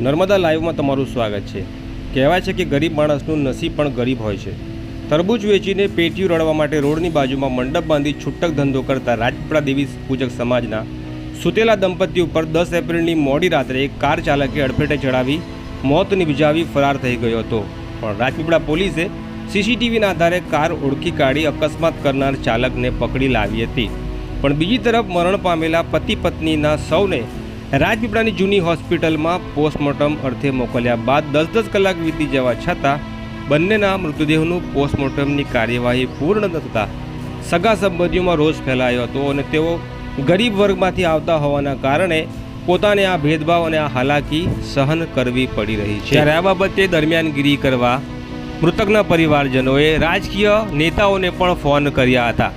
નર્મદા લાઈવમાં તમારું સ્વાગત છે. કહેવાય છે કે ગરીબ માણસનું નસીબ પણ ગરીબ હોય છે. તરબૂચ વેચીને પેટીયું રડવા માટે રોડની બાજુમાં મંડપ બાંધી છૂટક ધંધો કરતા રાજપીપળા દેવી પૂજક સમાજના સુતેલા દંપતી ઉપર દસ એપ્રિલની મોડી રાત્રે એક કાર ચાલકે અડફેટે ચડાવી મોત નિપજાવી ફરાર થઈ ગયો હતો. પણ રાજપીપળા પોલીસે સીસીટીવીના આધારે કાર ઓળખી કાઢી અકસ્માત કરનાર ચાલકને પકડી લાવી હતી. પણ બીજી તરફ મરણ પામેલા પતિ પત્નીના સૌને રાજપીપળાની જૂની હોસ્પિટલમાં પોસ્ટમોર્ટમ અર્થે મોકલ્યા બાદ દસ દસ કલાક વીતી જવા છતાં બંનેના મૃતદેહનું પોસ્ટમોર્ટમની કાર્યવાહી પૂર્ણ ન થતાં સગા સંબંધીઓમાં રોષ ફેલાયો હતો અને તેઓ ગરીબ વર્ગમાંથી આવતા હોવાના કારણે પોતાને આ ભેદભાવ અને આ હાલાકી સહન કરવી પડી રહી છે. ત્યારે આ બાબતે દરમિયાનગીરી કરવા મૃતકના પરિવારજનોએ રાજકીય નેતાઓને પણ ફોન કર્યા હતા.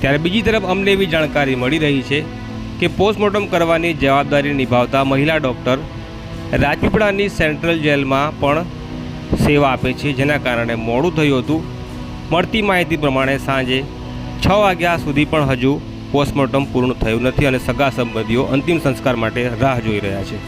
ત્યારે બીજી તરફ અમને એવી જાણકારી મળી રહી છે કે પોસ્ટમોર્ટમ કરવાની જવાબદારી નિભાવતા મહિલા ડૉક્ટર રાજપીપળાની સેન્ટ્રલ જેલમાં પણ સેવા આપે છે, જેના કારણે મોડું થયું હતું. મળતી માહિતી પ્રમાણે સાંજે છ વાગ્યા સુધી પણ હજુ પોસ્ટમોર્ટમ પૂર્ણ થયું નથી અને સગા સંબંધીઓ અંતિમ સંસ્કાર માટે રાહ જોઈ રહ્યા છે.